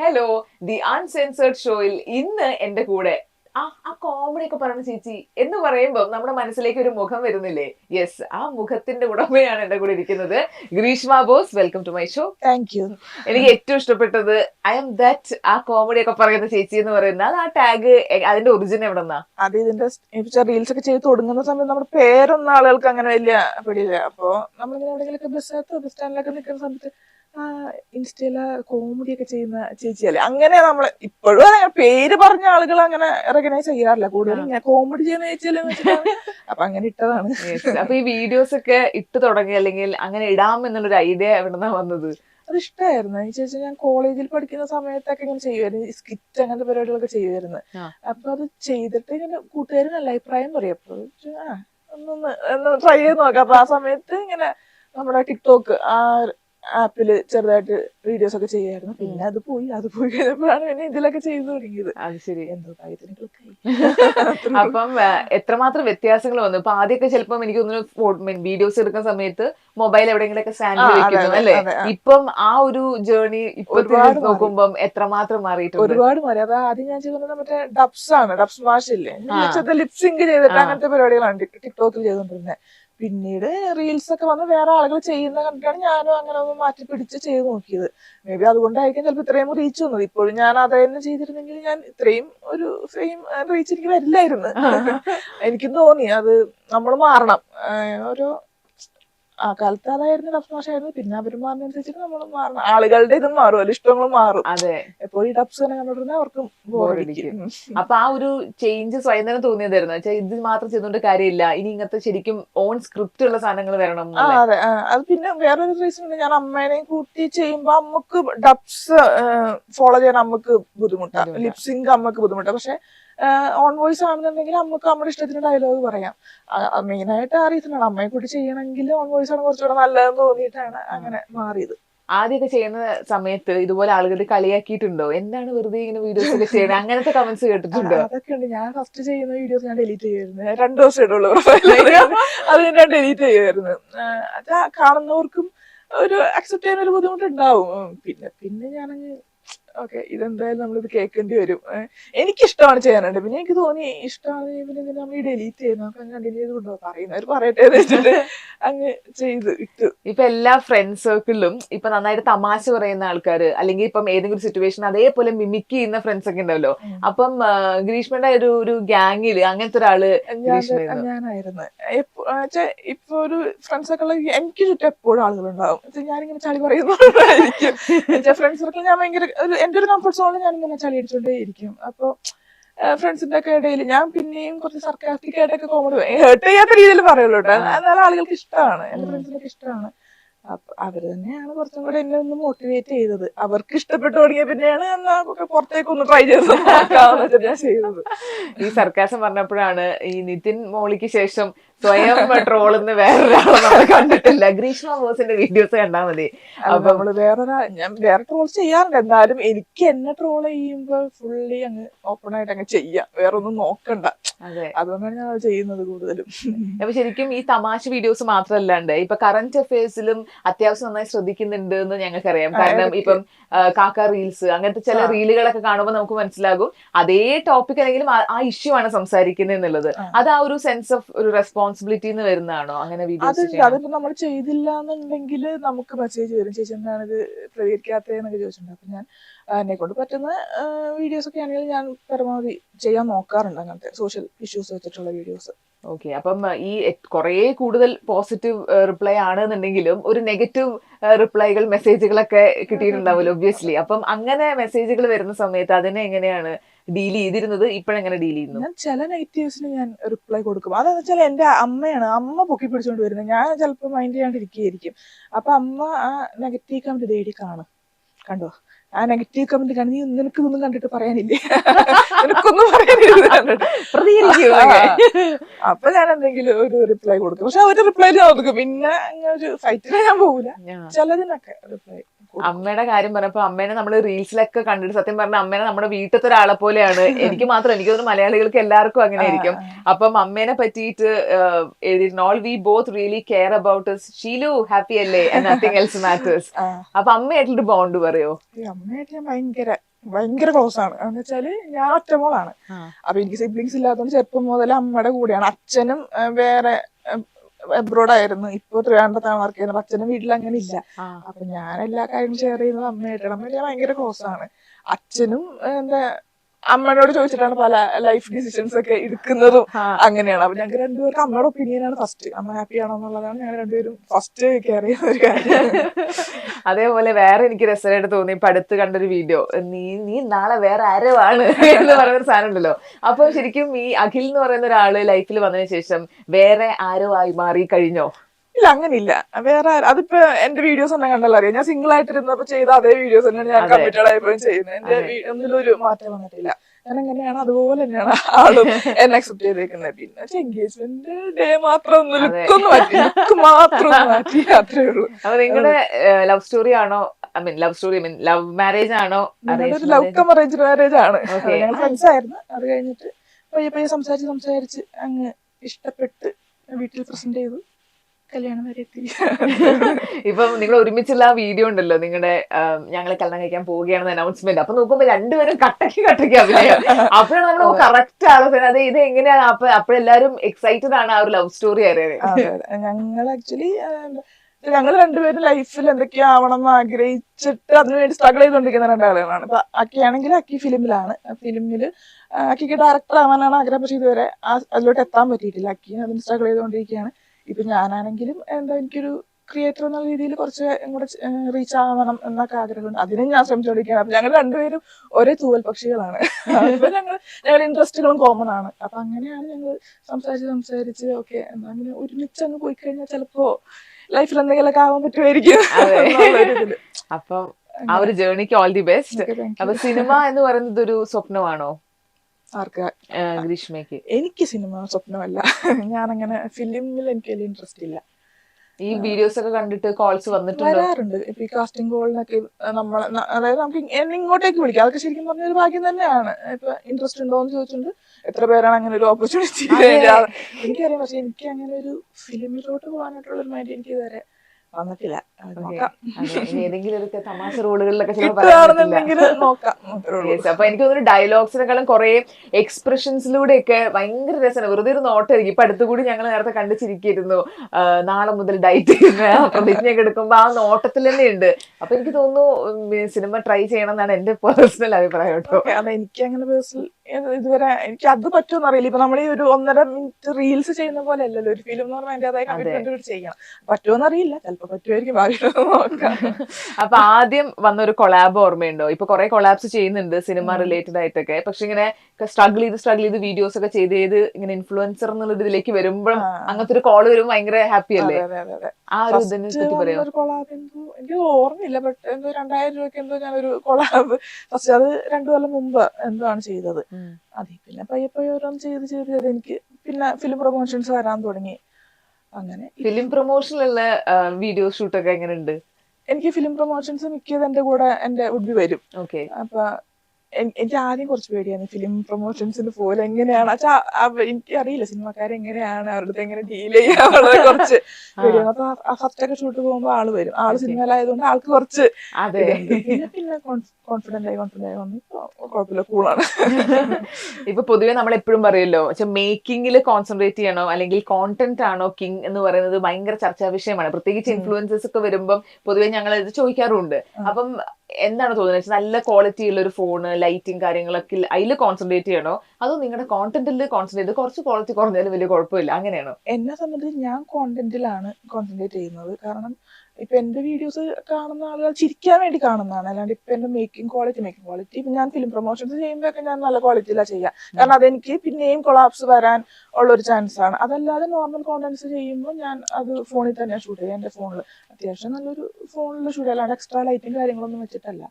Hello the uncensored ഷോയിൽ ഇന്ന് എന്റെ കൂടെ ആ ആ കോമഡി ഒക്കെ പറഞ്ഞ ചേച്ചി. എന്ന് പറയുമ്പോൾ നമ്മുടെ മനസ്സിലേക്ക് ഒരു മുഖം വരുന്നില്ലേ? യെസ് ആ മുഖത്തിന്റെ ഉടമയാണ് എന്റെ കൂടെ ഇരിക്കുന്നത്. Greeshma Bose welcome to my show thank you എനിക്ക് ഏറ്റവും ഇഷ്ടപ്പെട്ടത് ഐ എം ദാറ്റ് ആ കോമഡി ഒക്കെ പറയുന്ന ചേച്ചി എന്ന് പറയുന്ന അത് ആ ടാഗ് അതിന്റെ ഒറിജിൻ എവിടെ നിന്നാ അത് ഇതിന്റെ റീൽസ് ഒക്കെ ചെയ്ത് തുടങ്ങുന്ന സമയത്ത് നമ്മുടെ പേരൊന്നും ആളുകൾക്ക് അങ്ങനെ വലിയ പിടിയില്ല. അപ്പോ നമ്മളിങ്ങനെ എവിടെയെങ്കിലും ബസ് സ്റ്റാൻഡിലൊക്കെ നിൽക്കുന്ന സമയത്ത് ഇൻസ്റ്റയിൽ കോമഡി ഒക്കെ ചെയ്യുന്ന ചേച്ചിയല്ലേ? അങ്ങനെ നമ്മൾ ഇപ്പോഴും പേര് പറഞ്ഞ ആളുകൾ അങ്ങനെ റെക്കഗ്നൈസ് ചെയ്യാറില്ല. കൂടുതലും ഇങ്ങനെ കോമഡി ചെയ്യുന്ന ചേച്ചിയല്ലേ അപ്പൊ അങ്ങനെ ഇട്ടതാണ്. അപ്പൊ ഈ വീഡിയോസ് ഒക്കെ ഇട്ട് തുടങ്ങി അല്ലെങ്കിൽ അങ്ങനെ ഇടാം എന്നുള്ളൊരു ഐഡിയ എവിടെന്നാ വന്നത്? അത് ഇഷ്ടമായിരുന്നു ഈ ചേച്ചി ഞാൻ കോളേജിൽ പഠിക്കുന്ന സമയത്തൊക്കെ ഇങ്ങനെ ചെയ്യുമായിരുന്നു സ്കിറ്റ് അങ്ങനത്തെ പരിപാടികളൊക്കെ ചെയ്യുമായിരുന്നു. അപ്പൊ അത് ചെയ്തിട്ട് ഇങ്ങനെ കൂട്ടുകാരും നല്ല അഭിപ്രായം പറയും. അപ്പൊ ആ ഒന്ന് ട്രൈ ചെയ്ത് നോക്കാം. അപ്പൊ ആ സമയത്ത് ഇങ്ങനെ നമ്മുടെ ടിക്ടോക്ക് ആ ആപ്പിൽ ചെറുതായിട്ട് വീഡിയോസ് ഒക്കെ ചെയ്യായിരുന്നു പിന്നെ അത് പോയി. അത് പോയി കഴിഞ്ഞപ്പോഴാണ് പിന്നെ ഇതിലൊക്കെ ചെയ്തു തുടങ്ങിയത്. അത് ശരി. എന്തോ കാര്യത്തിന് അപ്പം എത്രമാത്രം വ്യത്യാസങ്ങൾ വന്നു? ഇപ്പൊ ആദ്യമൊക്കെ ചിലപ്പം എനിക്ക് തോന്നുന്നു വീഡിയോസ് എടുക്കുന്ന സമയത്ത് മൊബൈൽ എവിടെയെങ്കിലൊക്കെ ആ, സ്റ്റാൻഡ് വെക്കുന്നു അല്ലേ. ഇപ്പം ആ ഒരു ജേർണി ഇപ്പൊ ഒരുപാട് നോക്കുമ്പോൾ നോക്കുമ്പം എത്രമാത്രം മാറിയിട്ടുണ്ട്? ഒരുപാട് മാറി. അത് ആദ്യം ഞാൻ ചെയ്തത് മറ്റേ ഡബ്സ് ആണ്. ഡബ്സ് വാഷ് ഇല്ലേ ലിപ്സിങ് ലിപ് ചെയ്തിട്ട്. അങ്ങനത്തെ പരിപാടികളാണ് ടിക്- ടിക്ടോക്കിൽ ചെയ്തോണ്ടിരുന്നത് പിന്നീട് റീൽസ് ഒക്കെ വന്ന് വേറെ ആളുകൾ ചെയ്യുന്ന കണ്ടിട്ടാണ് ഞാനും അങ്ങനെ ഒന്ന് മാറ്റി പിടിച്ച് ചെയ്ത് നോക്കിയത്. മേ ബി അതുകൊണ്ടായിരിക്കും ചിലപ്പോൾ ഇത്രയും റീച്ച് വന്നത്. ഇപ്പോഴും ഞാൻ അത് തന്നെ ചെയ്തിരുന്നെങ്കിൽ ഞാൻ ഇത്രയും ഒരു സെയിം റീച്ച് എനിക്ക് വരില്ലായിരുന്നു. എനിക്കും തോന്നി അത് നമ്മൾ മാറണം. ഓരോ ആ കാലത്ത് അതായിരുന്നു ഡബ്സ് മാഷായിരുന്നു. പിന്നെ അവർ മാറുന്നതനുസരിച്ചിട്ട് നമ്മൾ മാറണം. ആളുകളുടെ ഇതും മാറുമല്ലോ ഇഷ്ടങ്ങളും മാറും. അതെ. എപ്പോഴും ഈ ഡബ്സ് തന്നെ കണ്ടോണ്ടിരുന്ന അവർക്കും ബോറടിക്കും അപ്പൊ ആ ഒരു ചേഞ്ച് സ്വയം തന്നെ തോന്നിയതായിരുന്നു. വെച്ചാൽ ഇത് മാത്രം ചെയ്തുകൊണ്ട് കാര്യമില്ല. ഇനി ഇങ്ങനത്തെ ശരിക്കും ഓൺ സ്ക്രിപ്റ്റ് ഉള്ള സാധനങ്ങൾ വരണം ആ? അതെ. അത് പിന്നെ വേറൊരു റീസൺ ഉണ്ട്. ഞാൻ അമ്മേനെയും കൂട്ടി ചെയ്യുമ്പോ അമ്മയ്ക്ക് ഡബ്സ് ഫോളോ ചെയ്യാൻ അമ്മയ്ക്ക് ബുദ്ധിമുട്ടാണ് ബുദ്ധിമുട്ടാ. ലിപ്സിങ് അമ്മയ്ക്ക് ബുദ്ധിമുട്ടാണ് പക്ഷെ ഓൺ വോയിസ് ആണെന്നുണ്ടെങ്കിൽ നമുക്ക് നമ്മുടെ ഇഷ്ടത്തിന് ഡയലോഗ് പറയാം. മെയിൻ ആയിട്ട് ആ റീസണാണ് അമ്മയെ കൂട്ടി ചെയ്യണമെങ്കിൽ ഓൺ വോയിസ് ആണ് കുറച്ചുകൂടെ നല്ലതെന്ന് തോന്നിയിട്ടാണ് അങ്ങനെ മാറിയത്. ആദ്യമൊക്കെ ചെയ്യുന്ന സമയത്ത് ഇതുപോലെ ആളുകൾ കളിയാക്കിയിട്ടുണ്ടോ? എന്താണ് വെറുതെ ഇങ്ങനെ വീഡിയോസ് ഒക്കെ ചെയ്യണത് അങ്ങനത്തെ കമന്റ്സ് കേട്ടിട്ടുണ്ടോ? അതൊക്കെ ഉണ്ട് ഞാൻ ഫസ്റ്റ് ചെയ്യുന്ന വീഡിയോസ് ഞാൻ ഡിലീറ്റ് ചെയ്യുമായിരുന്നു. രണ്ടു ദിവസം ഇടുള്ളൂ അത് ഞാൻ ഡിലീറ്റ് ചെയ്യുമായിരുന്നു. അത് കാണുന്നവർക്കും ഒരു അക്സെപ്റ്റ് ചെയ്യാൻ ഒരു ബുദ്ധിമുട്ടുണ്ടാവും. പിന്നെ പിന്നെ ഞാനങ്ങ് ഓക്കെ ഇതെന്തായാലും നമ്മളിത് കേൾക്കേണ്ടി വരും. എനിക്ക് എനിക്കിഷ്ടമാണ് ചെയ്യാനുണ്ട് പിന്നെ എനിക്ക് തോന്നി ഇഷ്ടമാണ് പിന്നെ ഇതിന് നമ്മൾ ഈ ഡെലീറ്റ് ചെയ്യുന്നു നമുക്ക് അങ്ങ് കണ്ടിന്യൂ ചെയ്തുകൊണ്ടോ? പറയുന്നവർ പറയട്ടെ എന്ന് വെച്ചിട്ട് അങ്ങ് ചെയ്ത് ഇട്ടു. ഇപ്പൊ എല്ലാ ഫ്രണ്ട് സർക്കിളിലും ഇപ്പൊ നന്നായിട്ട് തമാശ പറയുന്ന ആൾക്കാർ അല്ലെങ്കിൽ ഇപ്പം ഏതെങ്കിലും സിറ്റുവേഷൻ അതേപോലെ മിമിക് ചെയ്യുന്ന ഫ്രണ്ട്സ് ഒക്കെ ഉണ്ടല്ലോ അപ്പം ഗ്രീഷ്മയുടെ ഒരു ഒരു ഗ്യാങ്ങിൽ അങ്ങനത്തെ ഒരാൾ. ഞാനായിരുന്നു. ഇപ്പൊ ഒരു ഫ്രണ്ട് സർക്കിളിൽ എനിക്ക് ചുറ്റും എപ്പോഴും ആളുകളുണ്ടാവും. ഞാനിങ്ങനെ ചളി പറയുന്നു ഫ്രണ്ട് സർക്കിൾ ഞാൻ ഭയങ്കര ഒരു എന്റെ ഒരു കംഫർട്ട് സോണിൽ ഞാൻ ഇങ്ങനെ ചളി അടിച്ചോണ്ടേ ഇരിക്കും. അപ്പൊ ഫ്രണ്ട്സിന്റെ ഒക്കെ ഇടയിൽ ഞാൻ പിന്നെയും കുറച്ച് സർക്കാസ്റ്റിക് ആയിട്ടൊക്കെ കോമഡി ഹേർട്ട് ചെയ്യാത്ത രീതിയിൽ പറയുള്ളൂ കേട്ടോ. എന്നാലും ആളുകൾക്ക് ഇഷ്ടമാണ്. എന്റെ ഫ്രണ്ട്സിനൊക്കെ ഇഷ്ടമാണ്. അപ്പൊ അവർ തന്നെയാണ് കുറച്ചും കൂടെ എന്നെ ഒന്ന് മോട്ടിവേറ്റ് ചെയ്തത്. അവർക്ക് ഇഷ്ടപ്പെട്ടു തുടങ്ങിയ പിന്നെയാണ് പുറത്തേക്ക് ഒന്ന് ട്രൈ ചെയ്ത് ഞാൻ ചെയ്തത്. ഈ സർക്കാസം പറഞ്ഞപ്പോഴാണ് ഈ നിതിൻ മോളിക്ക് ശേഷം സ്വയം ട്രോളുന്ന വേറൊരാളെ നമ്മൾ കണ്ടിട്ടില്ല. ഗ്രീഷ്മ ബോസിന്റെ വീഡിയോസ് കണ്ടാൽ മതി. അപ്പൊ നമ്മൾ വേറൊരാ ഞാൻ വേറെ ട്രോൾ ചെയ്യാറുണ്ട് എന്നാലും എനിക്ക് എന്നെ ട്രോൾ ചെയ്യുമ്പോ ഫുള്ളി അങ്ങ് ഓപ്പൺ ആയിട്ട് അങ്ങ് ചെയ്യാം. വേറെ ഒന്നും നോക്കണ്ട. അതെ. അതുകൊണ്ടാണ് ഞാൻ ചെയ്യുന്നത് കൂടുതലും. അപ്പൊ ശരിക്കും ഈ തമാശ വീഡിയോസ് മാത്രമല്ലാണ്ട്. ഇപ്പൊ കറന്റ് അഫയേഴ്സിലും അത്യാവശ്യം നന്നായി ശ്രദ്ധിക്കുന്നുണ്ട് എന്ന് ഞങ്ങൾക്കറിയാം കാരണം. ഇപ്പം കാക്ക റീൽസ് അങ്ങനത്തെ ചില റീലുകളൊക്കെ കാണുമ്പോൾ നമുക്ക് മനസ്സിലാകും. അതേ ടോപ്പിക് അല്ലെങ്കിലും ആ- ഇഷ്യൂ ആണ് സംസാരിക്കുന്നത് എന്നുള്ളത്. അത് ആ ഒരു സെൻസ് ഓഫ് ഒരു റെസ്പോൺസിബിലിറ്റി എന്ന് വരുന്നതാണോ? അങ്ങനെ അതുണ്ട് അതിപ്പോ നമ്മൾ ചെയ്തില്ല എന്നുണ്ടെങ്കിൽ നമുക്ക് മെസ്സേജ് വരും. ചേച്ചി എന്താണ് ഇത് പ്രതികരിക്കാത്തതെന്നൊക്കെ ചോദിച്ചിട്ടുണ്ട്. അപ്പൊ ഞാൻ എന്നെ കൊണ്ട് പറ്റുന്ന വീഡിയോസ് ഒക്കെ ആണെങ്കിൽ ഞാൻ പരമാവധി ചെയ്യാൻ നോക്കാറുണ്ട് അങ്ങനത്തെ സോഷ്യൽ ഇഷ്യൂസ് വെച്ചിട്ടുള്ള വീഡിയോസ് ഓക്കെ അപ്പം ഈ കുറേ കൂടുതൽ പോസിറ്റീവ് റിപ്ലൈ ആണെന്നുണ്ടെങ്കിലും ഒരു നെഗറ്റീവ് റിപ്ലൈകൾ മെസ്സേജുകളൊക്കെ കിട്ടിയിട്ടുണ്ടാവുമല്ലോ ഒബ്വിയസ്ലി അപ്പം അങ്ങനെ മെസ്സേജുകൾ വരുന്ന സമയത്ത് അതിനെ എങ്ങനെയാണ് ഡീൽ ചെയ്തിരുന്നത് ഇപ്പോഴെങ്ങനെ ഡീൽ ചെയ്യുന്നു? ഞാൻ ചില നെഗറ്റീവ്സിന് ഞാൻ റിപ്ലൈ കൊടുക്കും. അതെന്ന് വെച്ചാൽ എന്റെ അമ്മയാണ്. അമ്മ പൊക്കി പിടിച്ചോണ്ട് വരുന്നത് ഞാൻ ചിലപ്പോൾ മൈൻഡ് ചെയ്യാണ്ടിരിക്കുകയായിരിക്കും. അപ്പൊ അമ്മ ആ നെഗറ്റീവ് കമന്റ് തേടി കാണും. കണ്ടോ? ആ നെഗറ്റീവ് കമന്റ് കാണി നീ നിനക്ക് ഇതൊന്നും കണ്ടിട്ട് പറയാനില്ലേ? നിനക്കൊന്നും പറയാനില്ല? അപ്പൊ ഞാൻ എന്തെങ്കിലും ഒരു റിപ്ലൈ കൊടുക്കും. പക്ഷെ ഒരു റിപ്ലൈ കൊടുക്കും പിന്നെ അങ്ങനെ ഒരു ഫൈറ്റിന് ഞാൻ പോകൂല. ചിലതിനൊക്കെ റിപ്ലൈ അമ്മയുടെ കാര്യം പറഞ്ഞപ്പോ അമ്മേനെ നമ്മൾ റീൽസിലൊക്കെ കണ്ടിട്ട് സത്യം പറഞ്ഞ അമ്മേനെ നമ്മുടെ വീട്ടിലത്തെ ഒരാളെ പോലെയാണ്. എനിക്ക് മാത്രം എനിക്ക് തോന്നുന്നു മലയാളികൾക്ക് എല്ലാവർക്കും അങ്ങനെ ആയിരിക്കും. അപ്പം അമ്മേനെ പറ്റിയിട്ട് എഴുതിയിരുന്നു all we both really care about Sheelu happy അല്ലേ? നത്തിങ് എൽസ് മാറ്റേഴ്സ് അപ്പൊ അമ്മയായിട്ടുള്ള ബോണ്ട് പറയോ? ഈ അമ്മയായിട്ട് ഞാൻ ഭയങ്കര ഭയങ്കര ക്ലോസ് ആണ്. എന്ന് വെച്ചാൽ ഞാൻ ഒറ്റമോളാണ് അപ്പൊ എനിക്ക് സിബ്ലിങ്സ് ഇല്ലാത്തതുകൊണ്ട് ചെറുപ്പം മുതൽ അമ്മയുടെ കൂടെയാണ്. അച്ഛനും വേറെ എബ്രോഡ് ആയിരുന്നു. ഇപ്പൊ ട്രിവാൻഡ്രത്താണ് വർക്ക് ചെയ്യുന്നത്. അച്ഛനും വീട്ടിൽ അങ്ങനെ ഇല്ല. അപ്പൊ ഞാൻ എല്ലാ കാര്യവും ഷെയർ ചെയ്യുന്നത് അമ്മയായിട്ടാണ് അമ്മ ഞാൻ ഭയങ്കര ക്ലോസ് ആണ്. അച്ഛനും എന്റെ എന്താ അമ്മയോട് ചോദിച്ചിട്ടാണ് പല ലൈഫ് ഡിസിഷൻസ് ഒക്കെ എടുക്കുന്നതും അങ്ങനെയാണ്. അപ്പൊ ഞങ്ങൾക്ക് രണ്ടുപേർക്ക് അമ്മയുടെ ഒപ്പീനിയൻ ആണ് ഫസ്റ്റ് അമ്മ ഹാപ്പി ആണോ എന്നുള്ളതാണ് ഞങ്ങൾ രണ്ടുപേരും ഫസ്റ്റ് കെയർ ചെയ്യുന്ന ഒരു കാര്യം. അതേപോലെ വേറെ എനിക്ക് രസമായിട്ട് തോന്നി ഇപ്പൊ അടുത്ത് കണ്ടൊരു വീഡിയോ നീ നീ നാളെ വേറെ ആരവാണ് എന്ന് പറയുന്ന സാധനം ഉണ്ടല്ലോ. അപ്പൊ ശരിക്കും ഈ അഖിൽ എന്ന് പറയുന്ന ഒരാൾ ലൈഫിൽ വന്നതിന് ശേഷം വേറെ ആരോ ആയി മാറി കഴിഞ്ഞോ ഇല്ല അങ്ങനില്ല. വേറെ അതിപ്പോ എന്റെ വീഡിയോസ് തന്നെ കണ്ടല്ലോ അറിയാം? ഞാൻ സിംഗിൾ ആയിട്ട് ഇരുന്നപ്പോ ചെയ്ത അതേ വീഡിയോസ് തന്നെയാണ് ഞാൻ. കമ്മിറ്റഡ് ആയപ്പോഴും ചെയ്യുന്നത്. എന്റെ ഒന്നിലൊരു ഒരു മാറ്റം വന്നിട്ടില്ല. ഞാൻ എങ്ങനെയാണ് അതുപോലെ തന്നെയാണ് ആളും എന്നെ അക്സെപ്റ്റ് ചെയ്തേക്കുന്നത്. പിന്നെ എൻഗേജ്മെന്റ് ഡേ മാത്രം ഒന്ന് അതെ. ലുക്ക് ഒന്ന് മാറ്റി ലുക്ക് മാത്രം മാറ്റി അത്രേ ഉള്ളൂ. അപ്പൊ നിങ്ങളുടെ ലവ് സ്റ്റോറി ആണോ? I mean love story mean love marriage ആണോ? ലവ്? കം അറേഞ്ച് മാരേജ് ആണ്. ഞങ്ങൾ ഫ്രണ്ട്സ് ആയിരുന്നു. അത് കഴിഞ്ഞിട്ട് പയ്യെ പയ്യെ സംസാരിച്ച് സംസാരിച്ച് അങ്ങ് ഇഷ്ടപ്പെട്ട് വീട്ടിൽ പ്രസന്റ് ചെയ്തു. കല്യാണം വരെ എത്തി. ഇപ്പം നിങ്ങൾ ഒരുമിച്ചുള്ള ആ വീഡിയോ ഉണ്ടല്ലോ നിങ്ങളുടെ ഞങ്ങളെ കല്യാണം കഴിക്കാൻ പോവുകയാണെന്ന് അനൗൺസ്മെന്റ് അപ്പൊ നോക്കുമ്പോ രണ്ടുപേരും കട്ടക്ക് കട്ടക്ക് അഭിനയം. അപ്പോഴാണ് നമ്മൾ കറക്റ്റ് ആളെ അത് ഇത് എങ്ങനെയാണ്? അപ്പൊ അപ്പോഴെല്ലാരും എക്സൈറ്റഡ് ആണ് ആ ഒരു ലവ് സ്റ്റോറി അറിയാൻ ഞങ്ങൾ ആക്ച്വലി ഞങ്ങൾ രണ്ടുപേരും ലൈഫിൽ എന്തൊക്കെയോ ആവണം എന്ന് ആഗ്രഹിച്ചിട്ട് അതിനുവേണ്ടി സ്ട്രഗിൾ ചെയ്തുകൊണ്ടിരിക്കുന്ന രണ്ടാളുകളാണ്. ഇപ്പൊ അക്കിയാണെങ്കിൽ അക്കി ഫിലിമിലാണ്. ഫിലിമിൽ അക്കിക്ക് ഡയറക്ടർ ആവാനാണ് ആഗ്രഹം. പക്ഷെ ഇതുവരെ ആ- അതിലോട്ട് എത്താൻ പറ്റിയിട്ടില്ല. അക്കി അതിന് സ്ട്രഗിൾ ചെയ്തുകൊണ്ടിരിക്കുകയാണ്. ഇപ്പൊ ഞാനാണെങ്കിലും എന്താ എനിക്കൊരു ക്രിയേറ്റർ എന്ന രീതിയിൽ കുറച്ച് കൂടെ റീച്ച് ആവണം എന്നൊക്കെ ആഗ്രഹമുണ്ട്. അതിനും ഞാൻ ശ്രമിച്ചുകൊണ്ടിരിക്കുകയാണ്. അപ്പൊ ഞങ്ങൾ രണ്ടുപേരും ഒരേ തൂവൽ പക്ഷികളാണ്. അപ്പൊ ഞങ്ങൾ ഞങ്ങളുടെ ഇൻട്രസ്റ്റുകളും കോമൺ ആണ്. അപ്പൊ അങ്ങനെയാണ് ഞങ്ങൾ സംസാരിച്ച് സംസാരിച്ച് ഓക്കെ അങ്ങനെ ഒരുമിച്ച് അങ്ങ് പോയി കഴിഞ്ഞാൽ ചിലപ്പോ ലൈഫിൽ എന്തെങ്കിലുമൊക്കെ ആവാൻ പറ്റുമായിരിക്കും അപ്പം ആ ഒരു ജേർണിക്ക് ഓൾ ദി ബെസ്റ്റ് അപ്പൊ സിനിമ എന്ന് പറയുന്നത് ഒരു സ്വപ്നമാണോ? ആർക്കാ ഗ്രീഷ്മയ്ക്ക്. എനിക്ക് സിനിമ സ്വപ്നമല്ല. ഞാനങ്ങനെ ഫിലിമിൽ എനിക്ക് വലിയ ഇൻട്രസ്റ്റ് ഇല്ല. ഈ വീഡിയോസ് ഒക്കെ കണ്ടിട്ട് കോൾസ് വന്നിട്ടുണ്ടോ? വരാറുണ്ട്. ഇപ്പൊ ഈ കാസ്റ്റിംഗ് കോളിനൊക്കെ നമ്മൾ അതായത് നമുക്ക് എന്നെ ഇങ്ങോട്ടേക്ക് വിളിക്കാം. അതൊക്കെ ശരിക്കും പറഞ്ഞ ഒരു ഭാഗ്യം തന്നെയാണ്. ഇപ്പൊ ഇൻട്രസ്റ്റ് ഉണ്ടോ എന്ന് ചോദിച്ചിട്ടുണ്ട്. എത്ര പേരാണ് അങ്ങനെ ഒരു ഓപ്പർച്യൂണിറ്റി. എനിക്കറിയാം. പക്ഷെ എനിക്ക് അങ്ങനെ ഒരു ഫിലിമിലോട്ട് പോകാനായിട്ടുള്ള ഒരു മൈൻഡ് എനിക്ക് ഇതുവരെ വന്നിട്ടില്ല. ഏതെങ്കിലും ഒരു തമാശ റോളുകളിലൊക്കെ. അപ്പൊ എനിക്ക് തോന്നുന്നു ഡയലോഗ്സിനെക്കാളും കുറെ എക്സ്പ്രഷൻസിലൂടെ ഒക്കെ ഭയങ്കര രസമാണ്. വെറുതെ ഒരു നോട്ടായിരിക്കും. ഇപ്പൊ അടുത്തുകൂടി ഞങ്ങൾ നേരത്തെ കണ്ടിച്ചിരിക്കുന്നു നാളെ മുതൽ ഡയറ്റ് ചെയ്യുന്ന പ്രതിജ്ഞയൊക്കെ എടുക്കുമ്പോ ആ നോട്ടത്തിൽ തന്നെ ഉണ്ട്. അപ്പൊ എനിക്ക് തോന്നുന്നു സിനിമ ട്രൈ ചെയ്യണം എന്നാണ് എന്റെ പേഴ്സണൽ അഭിപ്രായം കേട്ടോ. അതെ എനിക്ക് അങ്ങനെ പേഴ്സണൽ ഇതുവരെ എനിക്ക് അത് പറ്റുമെന്ന് അറിയില്ല. ഇപ്പൊ നമ്മൾ ഈ ഒരു ഒന്നര മിനിറ്റ് റീൽസ് ചെയ്യുന്ന പോലെ അല്ലല്ലോ ഒരു ഫിലിം എന്ന് പറഞ്ഞാൽ അതിന്റേതായ കമ്മിറ്റ്മെന്റ് ചെയ്യണം. പറ്റുമെന്ന് അറിയില്ല. ചിലപ്പോ പറ്റുമായിരിക്കും നോക്കാം. അപ്പൊ ആദ്യം വന്ന ഒരു കൊളാബ് ഓർമ്മയുണ്ടോ? ഇപ്പൊ കുറെ കൊളാബ്സ് ചെയ്യുന്നുണ്ട് സിനിമ റിലേറ്റഡ് ആയിട്ടൊക്കെ. പക്ഷെ ഇങ്ങനെ സ്ട്രഗിൾ ചെയ്ത് സ്ട്രഗിൾ ചെയ്ത് വീഡിയോസ് ഒക്കെ ചെയ്ത് ചെയ്ത് ഇങ്ങനെ ഇൻഫ്ലുവൻസർ എന്നുള്ള ഇതിലേക്ക് വരുമ്പോഴും ആ. അങ്ങനത്തെ ഒരു കോൾ വരുമ്പോൾ ഭയങ്കര ഹാപ്പി അല്ലേ? അതെ അതെ അതെ. ആ ഒരു ഇതിനെ പറ്റി പറയാം കൊളാബ് എന്തോ എനിക്ക് ഓർമ്മയില്ല ബട്ട് എന്തോ രണ്ടായിരം രൂപയ്ക്ക് എന്തോ ഒരു കൊളാബ് ഫസ്റ്റ് അത് രണ്ടു കൊല്ലം മുമ്പ് എന്തോ ആണ് ചെയ്തത് അതെ പിന്നെ പയ്യെ പയ്യെ ഓരോന്ന് ചെയ്ത് ചെയ്ത് ചെയ്ത് എനിക്ക് പിന്നെ ഫിലിം പ്രൊമോഷൻസ് വരാൻ തുടങ്ങി. അങ്ങനെ ഫിലിം പ്രൊമോഷനിലുള്ള വീഡിയോ ഷൂട്ടൊക്കെ എങ്ങനെയുണ്ട്? എനിക്ക് ഫിലിം പ്രൊമോഷൻസ് മിക്കത് എന്റെ കൂടെ എന്റെ ഉഡ്ബി വരും. ഓക്കെ അപ്പൊ എനിക്ക് ആദ്യം കുറച്ച് പേടിയാണ് ഫിലിം പ്രൊമോഷൻസിന് പോലും എങ്ങനെയാണ്? വെച്ചാ എനിക്ക് അറിയില്ല സിനിമക്കാരെ എങ്ങനെയാണ് അവരുടെ എങ്ങനെ ഡീൽ ചെയ്യാന്നുള്ളത് കുറച്ച് പേടിയാണ്. അപ്പൊ ഫസ്റ്റ് ഒക്കെ ഷൂട്ട് പോകുമ്പോ ആൾ വരും. ആൾ. സിനിമയിലായതുകൊണ്ട് ആൾക്ക് കുറച്ച് അതെ. പിന്നെ കോൺഫിഡന്റ് ആയി കോൺഫിഡന്റ് ആയി വന്നു. കുഴപ്പമില്ല കൂളാണ് ഇപ്പൊ പൊതുവെ നമ്മൾ എപ്പോഴും പറയുമല്ലോ മേക്കിംഗിൽ കോൺസെൻട്രേറ്റ് ചെയ്യണോ? അല്ലെങ്കിൽ കോണ്ടന്റ് ആണോ കിങ് എന്ന് പറയുന്നത് ഭയങ്കര ചർച്ചാ വിഷയമാണ്. പ്രത്യേകിച്ച്. ഇൻഫ്ലുവൻസസ് ഒക്കെ വരുമ്പം പൊതുവെ ഞങ്ങൾ ഇത് ചോദിക്കാറുണ്ട്. അപ്പം എന്താണ് തോന്നുന്നത്? നല്ല ക്വാളിറ്റി ഉള്ള ഒരു ഫോണ് ലൈറ്റിംഗ് കാര്യങ്ങളൊക്കെ അതിൽ കോൺസെൻട്രേറ്റ് ചെയ്യണോ? അതോ നിങ്ങളുടെ കോണ്ടന്റിൽ കോൺസെൻട്രേറ്റ് ചെയ്ത് കുറച്ച് ക്വാളിറ്റി കുറഞ്ഞാലും വലിയ കുഴപ്പമില്ല. അങ്ങനെയാണോ? എന്നെ സംബന്ധിച്ച് ഞാൻ കോണ്ടന്റിലാണ് കോൺസെൻട്രേറ്റ് ചെയ്യുന്നത്. കാരണം ഇപ്പൊ എന്റെ വീഡിയോസ് കാണുന്ന ആളുകൾ ചിരിക്കാൻ വേണ്ടി കാണുന്നതാണ്. അല്ലാണ്ട് ഇപ്പൊ എന്റെ മേക്കിംഗ് ക്വാളിറ്റി മേക്കിംഗ് ക്വാളിറ്റി ഇപ്പൊ ഞാൻ ഫിലിം പ്രൊമോഷൻസ് ചെയ്യുമ്പോഴൊക്കെ ഞാൻ നല്ല ക്വാളിറ്റിയിലാണ് ചെയ്യുക കാരണം അതെനിക്ക് പിന്നെയും കൊളാപ്സ് വരാൻ ഉള്ള ഒരു ചാൻസ് ആണ്. അതല്ലാതെ നോർമൽ കോണ്ടന്റ്സ് ചെയ്യുമ്പോൾ ഞാൻ അത് ഫോണിൽ തന്നെ ഷൂട്ട് ചെയ്യുക. എന്റെ ഫോണിൽ അത്യാവശ്യം നല്ലൊരു ഫോണിൽ ഷൂട്ട് ചെയ്യാം. അല്ലാണ്ട് എക്സ്ട്രാ ലൈറ്റും കാര്യങ്ങളൊന്നും വെച്ചിട്ടല്ല.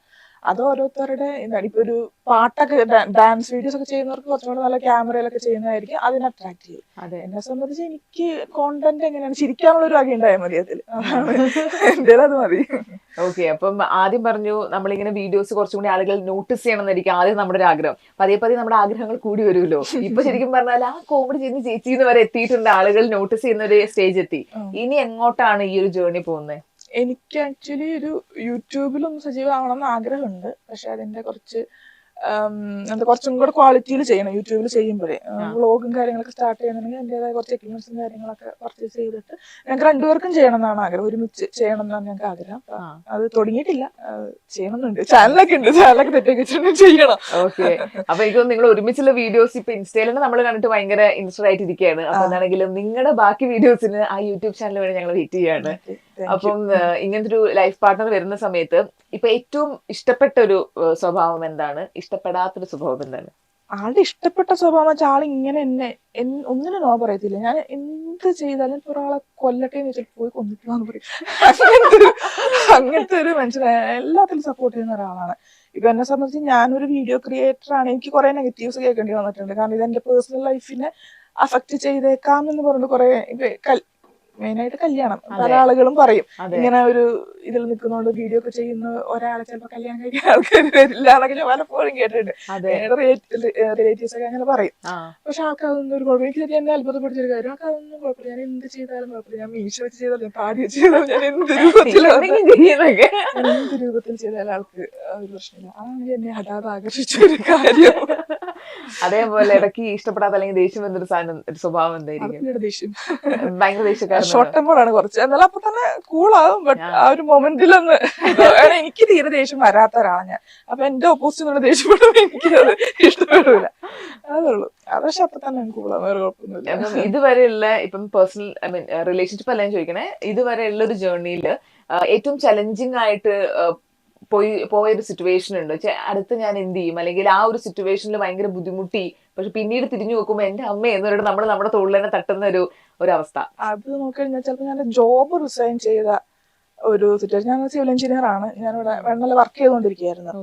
അത് ഓരോരുത്തരുടെ എന്താണ് ഇപ്പൊ ഒരു പാട്ടൊക്കെ ഡാൻസ് വീഡിയോസ് ഒക്കെ ചെയ്യുന്നവർക്ക് കുറച്ചും കൂടെ നല്ല ക്യാമറയിലൊക്കെ ചെയ്യുന്നതായിരിക്കും അതിനെ അട്രാക്ട് ചെയ്യും. അതെ. എന്നെ സംബന്ധിച്ച് എനിക്ക് കോണ്ടന്റ് എങ്ങനെയാണ് ചിരിക്കാനുള്ള ഒരു വക ഉണ്ടായാൽ മതി അതിൽ എന്തായാലും എന്റെ അത് മതി. ഓക്കെ അപ്പം ആദ്യം പറഞ്ഞു നമ്മളിങ്ങനെ വീഡിയോസ് കുറച്ചും കൂടി ആളുകൾ നോട്ടീസ് ചെയ്യണം എന്നായിരിക്കും ആദ്യം നമ്മുടെ ഒരു ആഗ്രഹം. പതിയെ പതിയെ നമ്മുടെ ആഗ്രഹങ്ങൾ കൂടി വരുമല്ലോ. ഇപ്പൊ ശരിക്കും പറഞ്ഞാൽ ആ കോമഡി ചെയ്യുന്ന ചേച്ചി എന്ന് വരെ എത്തിയിട്ടുണ്ട് ആളുകൾ നോട്ടീസ് ചെയ്യുന്ന ഒരു സ്റ്റേജ് എത്തി. ഇനി എങ്ങോട്ടാണ് ഈ ഒരു ജേർണി പോകുന്നത്? എനിക്ക് ആക്ച്വലി ഒരു യൂട്യൂബിലൊന്ന് സജീവമാവണം എന്ന് ആഗ്രഹമുണ്ട്. പക്ഷെ അതിന്റെ കുറച്ച് എന്താ കുറച്ചും കൂടെ ക്വാളിറ്റിയിൽ ചെയ്യണം യൂട്യൂബിൽ ചെയ്യുമ്പോഴേ. വ്ളോഗും കാര്യങ്ങളൊക്കെ സ്റ്റാർട്ട് ചെയ്യണമെങ്കിൽ അതിന്റെതായ കുറച്ച് എക്യുപ്മെന്റ്സും കാര്യങ്ങളൊക്കെ പർച്ചേസ് ചെയ്തിട്ട് ഞങ്ങൾക്ക് രണ്ടുപേർക്കും ചെയ്യണം എന്നാണ് ആഗ്രഹം. ഒരുമിച്ച് ചെയ്യണം എന്നാണ് ഞങ്ങൾക്ക് ആഗ്രഹം. അത് തുടങ്ങിയിട്ടില്ല. ചെയ്യണം ചെയ്യണമെന്നുണ്ട്. ചാനലൊക്കെ ഉണ്ട്. ചാനലൊക്കെ തെറ്റൊക്കെ ചെയ്യണം. ഓക്കെ. അപ്പൊ എനിക്ക് നിങ്ങൾ ഒരുമിച്ചുള്ള വീഡിയോസ് ഇപ്പൊ ഇൻസ്റ്റയിൽ നമ്മൾ കണ്ടിട്ട് ഭയങ്കര ആയിട്ട് ആയിട്ടിരിക്കുകയാണ് അപ്പൊ എന്താണെങ്കിലും നിങ്ങളുടെ ബാക്കി വീഡിയോസിന് ആ യൂട്യൂബ് ചാനൽ വഴി ഞങ്ങൾ വെയിറ്റ് ചെയ്യാണ്. അപ്പം ഇങ്ങനത്തെ ഒരു ലൈഫ് പാർട്ട്ണർ വരുന്ന സമയത്ത് ഇപ്പൊ ഏറ്റവും ഇഷ്ടപ്പെട്ട ഒരു സ്വഭാവം എന്താണ്? ഇഷ്ടപ്പെടാത്തൊരു സ്വഭാവം എന്താണ്? ആളുടെ ഇഷ്ടപ്പെട്ട സ്വഭാവം വെച്ചാൽ ആൾ ഇങ്ങനെ എന്നെ ഒന്നിനും നോ പറയത്തില്ല. ഞാൻ എന്ത് ചെയ്താലും ഇപ്പൊ ഒരാളെ കൊല്ലട്ടെ എന്ന് വെച്ചാൽ പോയി കൊന്നിട്ടാന്ന് പറയും. അങ്ങനത്തെ ഒരു അങ്ങനത്തെ ഒരു മനുഷ്യനെ എല്ലാത്തിലും സപ്പോർട്ട് ചെയ്യുന്ന ഒരാളാണ്. ഇപ്പൊ എന്നെ സംബന്ധിച്ച് ഞാനൊരു വീഡിയോ ക്രിയേറ്റർ ആണ്. എനിക്ക് കുറെ നെഗറ്റീവ്സ് കേൾക്കേണ്ടി വന്നിട്ടുണ്ട്. കാരണം ഇത് എന്റെ പേഴ്സണൽ ലൈഫിനെ അഫക്ട് ചെയ്തേക്കാം എന്ന് പറഞ്ഞിട്ട് കുറെ മെയിനായിട്ട് കല്യാണം. പല ആളുകളും പറയും. ഇങ്ങനെ ഒരു ഇതിൽ നിൽക്കുന്നോണ്ട് വീഡിയോ ഒക്കെ ചെയ്യുന്ന ഒരാളെ ചിലപ്പോൾ കല്യാണം കഴിക്കാൻ ആൾക്കാർ വരില്ല എന്നൊക്കെ ഞാൻ പലപ്പോഴും കേട്ടിട്ടുണ്ട്. റിലേറ്റീവ്സ് ഒക്കെ അങ്ങനെ പറയും. പക്ഷെ ആൾക്ക് അതൊന്നും ഒരു കുഴപ്പം എനിക്ക് എന്നെ അത്ഭുതപ്പെടുത്തിയൊരു കാര്യം. ആൾക്ക് അതൊന്നും കുഴപ്പമില്ല. ഞാൻ എന്ത് ചെയ്താലും കുഴപ്പമില്ല. ഞാൻ മീശ വെച്ച് ചെയ്താലും ഞാൻ പാടി വെച്ച് ചെയ്താലും ഞാൻ എന്ത് രൂപത്തിലാണ് ഞാൻ എന്ത് രൂപത്തിൽ ചെയ്താലും ആൾക്ക് ഒരു പ്രശ്നമില്ല. അതാണ് എന്നെ ഹഠാത് ആകർഷിച്ച ഒരു കാര്യം. അതേപോലെ ഇടയ്ക്ക് ഇഷ്ടപ്പെടാത്ത അല്ലെങ്കിൽ ദേഷ്യം എന്നൊരു സാധനം ഒരു സ്വഭാവം എന്തായിരിക്കും? ദേഷ്യം. ഭയങ്കര ദേഷ്യക്കാരൻ ഷോർട്ട് ടെമ്പറാണ് കുറച്ച്. എന്നാലും അപ്പൊ തന്നെ കൂളാകും ബട്ട് ആ. ഒരു മൊമെന്റിലൊന്ന് എനിക്ക് തീരെ ദേഷ്യം വരാത്ത ഒരാളാണ് ഞാൻ. അപ്പൊ എന്റെ ഓപ്പോസിറ്റ് ദേഷ്യപ്പെടുമ്പോൾ എനിക്ക് അത് ഇഷ്ടപ്പെടില്ല അതുള്ളൂ അത് പക്ഷെ അപ്പൊ തന്നെ കൂളാവും വേറെ കുഴപ്പമൊന്നുമില്ല. ഇതുവരെയുള്ള ഇപ്പം പേഴ്സണൽ ഐ മീൻ റിലേഷൻഷിപ്പ് അല്ല ഞാൻ ചോദിക്കണേ. ഇതുവരെയുള്ള ഒരു ജേർണിയിൽ ഏറ്റവും ചലഞ്ചിങ് ആയിട്ട് പോയി പോയൊരു സിറ്റുവേഷൻ ഉണ്ട്. അടുത്ത് ഞാൻ എന്ത് ചെയ്യും? അല്ലെങ്കിൽ ആ ഒരു സിറ്റുവേഷനിൽ ഭയങ്കര ബുദ്ധിമുട്ടി. പക്ഷെ പിന്നീട് തിരിഞ്ഞു നോക്കുമ്പോൾ എന്റെ അമ്മ എന്നൊരു നമ്മൾ നമ്മുടെ തോളിൽ തന്നെ തട്ടുന്ന ഒരു ഒരു അവസ്ഥ. അത് നോക്കിക്കഴിഞ്ഞാൽ ചിലപ്പോൾ ഞാൻ ജോബ് റിസൈൻ ചെയ്ത ഒരു സിറ്റുവേഷൻ ഞാൻ സിവിൽ എഞ്ചിനീയർ ആണ്. ഞാനിവിടെ വെണ്ണല വർക്ക് ചെയ്തുകൊണ്ടിരിക്കുകയായിരുന്നു.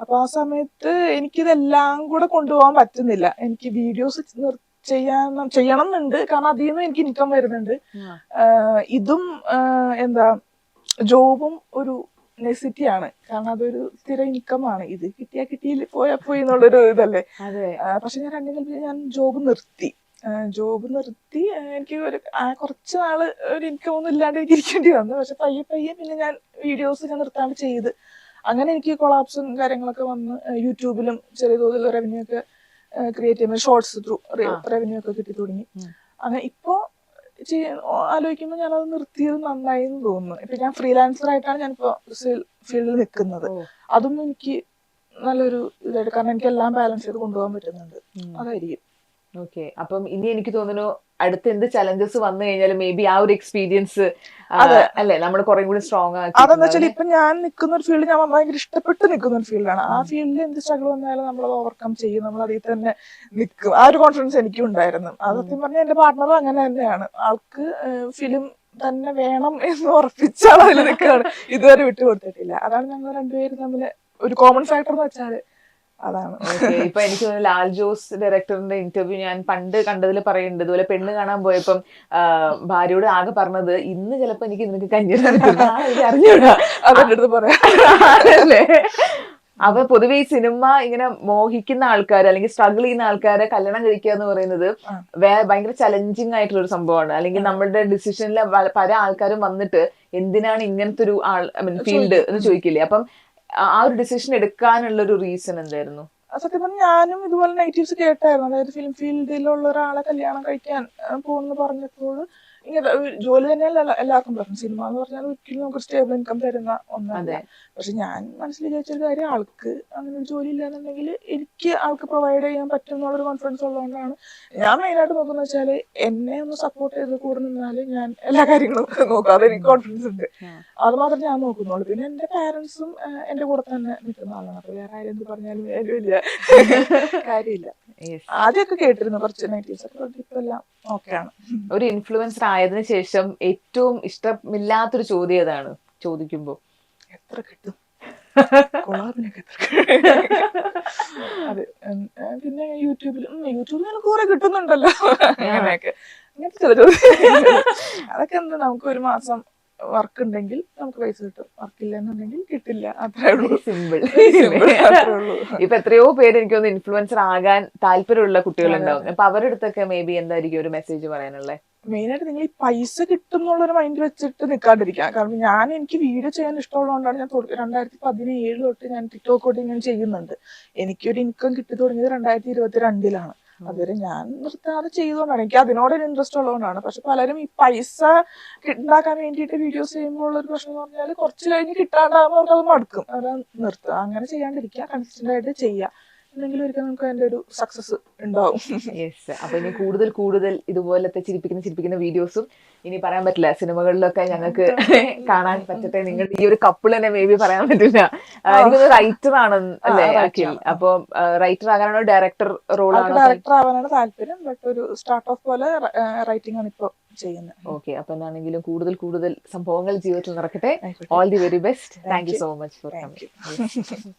അപ്പൊ ആ സമയത്ത് എനിക്കിതെല്ലാം കൂടെ കൊണ്ടുപോകാൻ പറ്റുന്നില്ല. എനിക്ക് വീഡിയോസ് ചെയ്യാൻ ചെയ്യണം എന്നുണ്ട് കാരണം അതിൽ നിന്ന് എനിക്ക് ഇൻകം വരുന്നുണ്ട്. ഇതും എന്താ ജോബും ഒരു നെസിറ്റി ആണ്. കാരണം അതൊരു സ്ഥിര ഇൻകം ആണ്. ഇത് കിട്ടിയാ കിട്ടിയില്ല പോയാ പോയി എന്നുള്ളൊരു ഇതല്ലേ? പക്ഷെ ഞാൻ കൽപ്പിച്ച് ഞാൻ ജോബ് നിർത്തി. ജോബ് നിർത്തി എനിക്ക് ഒരു കുറച്ച് നാൾ ഒരു ഇൻകം ഒന്നും ഇല്ലാണ്ട് എനിക്ക് ഇരിക്കേണ്ടി വന്നു. പക്ഷെ പയ്യെ പയ്യെ പിന്നെ ഞാൻ വീഡിയോസ് ഞാൻ നിർത്താണ്ട് ചെയ്ത്. അങ്ങനെ എനിക്ക് കൊളാപ്സും കാര്യങ്ങളൊക്കെ വന്ന് യൂട്യൂബിലും ചെറിയ തോതിൽ റവന്യൂ ഒക്കെ ക്രിയേറ്റ് ചെയ്യുമ്പോൾ ഷോർട്സ് ത്രൂ. റവന്യൂ ഒക്കെ കിട്ടി തുടങ്ങി. അങ്ങനെ ഇപ്പോ ചെയ്യ- ആലോചിക്കുമ്പോൾ ഞാനത് നിർത്തിയത് നന്നായി എന്ന് തോന്നുന്നു. ഇപ്പൊ ഞാൻ ഫ്രീലാൻസർ ആയിട്ടാണ് ഞാനിപ്പോ ഫീൽഡിൽ നിൽക്കുന്നത്. അതും എനിക്ക് നല്ലൊരു ഇതായിട്ട് കാരണം എനിക്ക് എല്ലാം ബാലൻസ് ചെയ്ത് കൊണ്ടുപോകാൻ പറ്റുന്നുണ്ട്. അതായിരിക്കും. ഓക്കെ അപ്പം ഇനി എനിക്ക് തോന്നുന്നു അടുത്ത എന്ത് ചലഞ്ചസ് വന്നു കഴിഞ്ഞാലും മേ ബി ആ ഒരു എക്സ്പീരിയൻസ്. അല്ലെ? നമ്മൾ കുറെ കൂടി സ്ട്രോങ് ആക്കി അതെന്ന് വെച്ചാൽ ഇപ്പൊ ഞാൻ നിൽക്കുന്ന ഒരു ഫീൽഡ് ഞാൻ ഭയങ്കര ഇഷ്ടപ്പെട്ട് നിൽക്കുന്ന ഒരു ഫീൽഡാണ് ആ ഫീൽഡിൽ എന്ത് സ്ട്രഗിൾ വന്നാലും നമ്മൾ ഓവർകം ചെയ്യും. നമ്മൾ അതിൽ തന്നെ നിൽക്കും ആ ഒരു കോൺഫിഡൻസ് എനിക്കും ഉണ്ടായിരുന്നു. അത് സത്യം പറഞ്ഞാൽ എന്റെ പാർട്ട്ണറും അങ്ങനെ തന്നെയാണ്. ആൾക്ക് ഫിലിം തന്നെ വേണം എന്ന് ഉറപ്പിച്ചാണ് അതിൽ നിൽക്കുകയാണ് ഇതുവരെ വിട്ടുകൊടുത്തിട്ടില്ല. അതാണ് ഞങ്ങൾ രണ്ടുപേരും തമ്മിൽ ഒരു കോമൺ ഫാക്ടർ എന്ന് വെച്ചാൽ അതാണ്. ഇപ്പൊ എനിക്ക് തോന്നുന്നു ലാൽ ജോസ് ഡയറക്ടറിന്റെ ഇന്റർവ്യൂ ഞാൻ പണ്ട് കണ്ടതിൽ പറയുന്നുണ്ട്. ഇതുപോലെ പെണ്ണ് കാണാൻ പോയപ്പം ഭാര്യയോട് ആകെ പറഞ്ഞത് ഇന്ന് ചിലപ്പോ എനിക്ക് നിനക്ക് കഞ്ഞിടാൻ അറിഞ്ഞൂടാ. അവ അടുത്ത് പറയാം. അതല്ലേ? അപ്പൊ പൊതുവെ ഈ സിനിമ ഇങ്ങനെ മോഹിക്കുന്ന ആൾക്കാർ അല്ലെങ്കിൽ സ്ട്രഗിൾ ചെയ്യുന്ന ആൾക്കാരെ കല്യാണം കഴിക്കുക എന്ന് പറയുന്നത് വേറെ ഭയങ്കര ചലഞ്ചിങ് ആയിട്ടുള്ള ഒരു സംഭവമാണ്. അല്ലെങ്കിൽ നമ്മളുടെ ഡിസിഷനിൽ പല ആൾക്കാരും വന്നിട്ട് എന്തിനാണ് ഇങ്ങനത്തെ ഒരു ആൾ ഐ മീൻ ഫീൽഡ് എന്ന് ചോദിക്കില്ലേ? അപ്പം ആ ഒരു ഡിസിഷൻ എടുക്കാനുള്ള ഒരു റീസൺ എന്തായിരുന്നു സത്യം പറഞ്ഞാൽ ഞാനും ഇതുപോലെ നെഗറ്റീവ്സ് കേട്ടായിരുന്നു. അതായത് ഫിലിം ഫീൽഡിലുള്ള ഒരാളെ കല്യാണം കഴിക്കാൻ പോകുന്നു പറഞ്ഞപ്പോൾ ജോലി തന്നെയല്ല എല്ലാ- എല്ലാവർക്കും പ്രശ്നം. സിനിമ എന്ന് പറഞ്ഞാൽ ഒരിക്കലും നമുക്ക് സ്റ്റേബിൾ ഇൻകം തരുന്ന ഒന്നാണ് പക്ഷെ ഞാൻ മനസ്സിൽ വിചാരിച്ചൊരു കാര്യം ആൾക്ക് അങ്ങനെ ഒരു ജോലി ഇല്ലാന്നുണ്ടെങ്കിൽ എനിക്ക് ആൾക്ക് പ്രൊവൈഡ് ചെയ്യാൻ പറ്റും ഒരു കോൺഫിഡൻസ് ഉള്ളതുകൊണ്ടാണ്. ഞാൻ മെയിനായിട്ട് നോക്കുന്നത് വെച്ചാൽ എന്നെ ഒന്ന് സപ്പോർട്ട് ചെയ്ത് കൂടെ നിന്നാൽ ഞാൻ എല്ലാ കാര്യങ്ങളും നോക്കും. അതെനിക്ക് കോൺഫിഡൻസ് ഉണ്ട്. അത് മാത്രമേ ഞാൻ നോക്കുന്നുള്ളൂ. പിന്നെ എന്റെ പാരന്റ്സും എന്റെ കൂടെ തന്നെ നിൽക്കുന്ന ആളാണ്. അപ്പൊ വേറെ ആരും എന്ത് പറഞ്ഞാലും വലിയ കാര്യമില്ല. ആദ്യമൊക്കെ കേട്ടിരുന്നു കുറച്ച് നെഗറ്റീവ്സ് ഒക്കെ ഇപ്പൊ എല്ലാം ഓക്കെയാണ് ഒരു ഇൻഫ്ലുവൻസർ ആയതിനു ശേഷം ഏറ്റവും ഇഷ്ടമില്ലാത്തൊരു ചോദ്യം ഏതാണ്? ചോദിക്കുമ്പോ. എത്ര കിട്ടും? അതെ. പിന്നെ യൂട്യൂബിൽ യൂട്യൂബിൽ എനിക്ക് കുറെ കിട്ടുന്നുണ്ടല്ലോ. അങ്ങനെയൊക്കെ. അങ്ങനത്തെ ചില ചോദ്യം അതൊക്കെ എന്താ നമുക്ക് ഒരു മാസം വർക്ക് ഉണ്ടെങ്കിൽ നമുക്ക് പൈസ കിട്ടും. വർക്കില്ല എന്നുണ്ടെങ്കിൽ കിട്ടില്ല. അത്രേ ഉള്ളൂ. സിമ്പിൾ അത്രേ ഉള്ളൂ. ഇപ്പൊ എത്രയോ പേര് എനിക്ക് തോന്നുന്നു ഇൻഫ്ലുവൻസർ ആകാൻ താല്പര്യമുള്ള കുട്ടികളുണ്ടാവും. അപ്പൊ അവരുടെ അടുത്തൊക്കെ മേ ബി എന്തായിരിക്കും ഒരു മെസ്സേജ് പറയാനുള്ളത് മെയിൻ ആയിട്ട് നിങ്ങൾ ഈ പൈസ കിട്ടും എന്നുള്ളൊരു മൈൻഡ് വെച്ചിട്ട് നിൽക്കാണ്ടിരിക്കുക കാരണം ഞാൻ എനിക്ക് വീഡിയോ ചെയ്യാൻ ഇഷ്ടമുള്ളതുകൊണ്ടാണ് ഞാൻ തുടങ്ങി രണ്ടായിരത്തി പതിനേഴ് തൊട്ട് ഞാൻ ടിക്ടോക്ക് തൊട്ട് ഇങ്ങനെ ചെയ്യുന്നുണ്ട്. എനിക്കൊരു ഇൻകം കിട്ടി തുടങ്ങിയത് രണ്ടായിരത്തി ഇരുപത്തി രണ്ടിലാണ് അതുവരെ ഞാൻ നിർത്താതെ ചെയ്തുകൊണ്ടാണ്. എനിക്ക് അതിനോടൊരു ഇൻട്രസ്റ്റ് ഉള്ളതുകൊണ്ടാണ്. പക്ഷെ പലരും ഈ പൈസ ഉണ്ടാക്കാൻ വേണ്ടിയിട്ട് വീഡിയോസ് ചെയ്യുമ്പോൾ ഉള്ള ഒരു പ്രശ്നം എന്ന് പറഞ്ഞാൽ കുറച്ച് കഴിഞ്ഞ് കിട്ടാണ്ടാകുമ്പോൾ അവർക്ക് അത് മടുക്കും. അത് നിർത്തുക അങ്ങനെ ചെയ്യാണ്ടിരിക്കുക. കൺസിസ്റ്റന്റ് ആയിട്ട് ചെയ്യുക എന്നെങ്കിലും ഒരിക്കൽ നമുക്ക് അതിന്റെ ഒരു സക്സസ് ഉണ്ടാവും. യെസ് അപ്പൊ ഇനി കൂടുതൽ കൂടുതൽ ഇതുപോലത്തെ ചിരിപ്പിക്കുന്ന ചിരിപ്പിക്കുന്ന വീഡിയോസും ഇനി പറയാൻ പറ്റില്ല. സിനിമകളിലൊക്കെ ഞങ്ങൾക്ക് കാണാൻ പറ്റട്ടെ. നിങ്ങൾ ഈ ഒരു കപ്പിൾ തന്നെ മേ ബി പറയാൻ പറ്റില്ല. എനിക്കൊരു റൈറ്റർ ആണ് അല്ലേ അഖിൽ? അപ്പൊ റൈറ്റർ ആകാനാണോ ഡയറക്ടർ റോൾ ഡയറക്ടർ ആവാനാണ് താല്പര്യം ബട്ട് ഒരു സ്റ്റാർട്ട് ഓഫ് പോലെ റൈറ്റിംഗ് ആണ് ഇപ്പൊ ചെയ്യുന്നത്. ഓക്കെ അപ്പൊ എന്നാണെങ്കിലും കൂടുതൽ കൂടുതൽ സംഭവങ്ങൾ ജീവിതത്തിൽ നടക്കട്ടെ. All the very best thank you so much for thank coming